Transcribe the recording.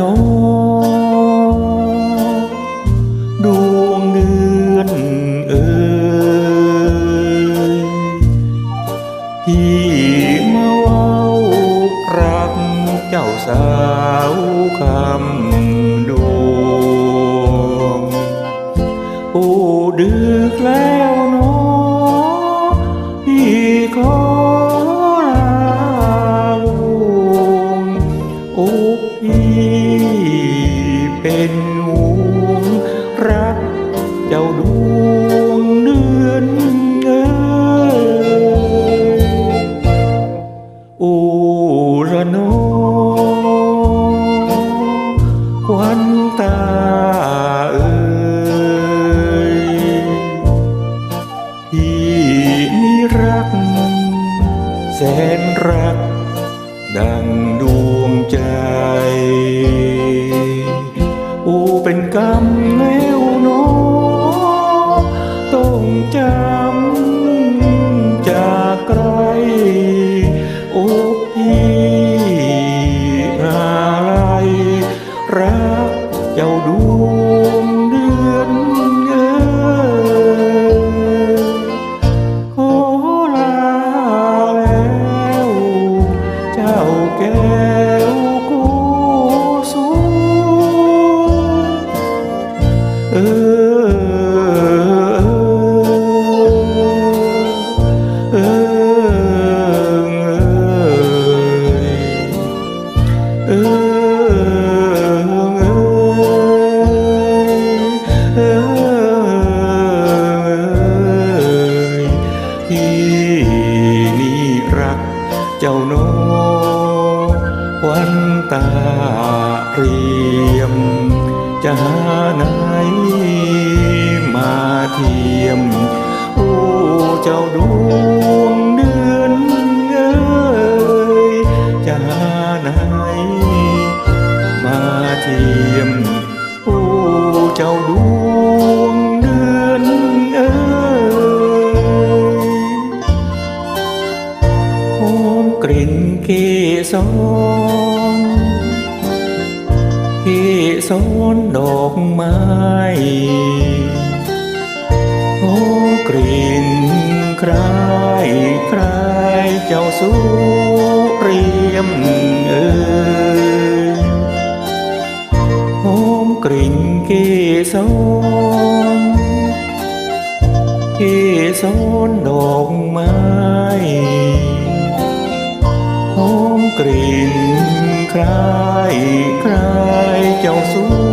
นอดวงเดือนเอ่ยพี่มาว่ารักเจ้าสาวคำดวง โอ้ดึกอแคล วันตาเอ้ยที่มีรัก แสนรัก ดังดวงใจ อูเป็นกรรม châu đuông điên ơi khổ là leo chào kéo cô xuống. Ơi เจ้าโนวันตาเรียม จะหาไหนมาเทียม โอ้เจ้าดวงเดือนเอ้ยจะหาไหนมาเทียม โอ้เจ้าดว อมกลิ่นเกสรเกสรดอกไม้หอมกลิ่นคล้ายคล้ายเจ้าสุเรียมเอ่ย หอมกลิ่นเกสรเกสรดอกไม้หอม กลิ่นคล้ายคล้ายเจ้าสุ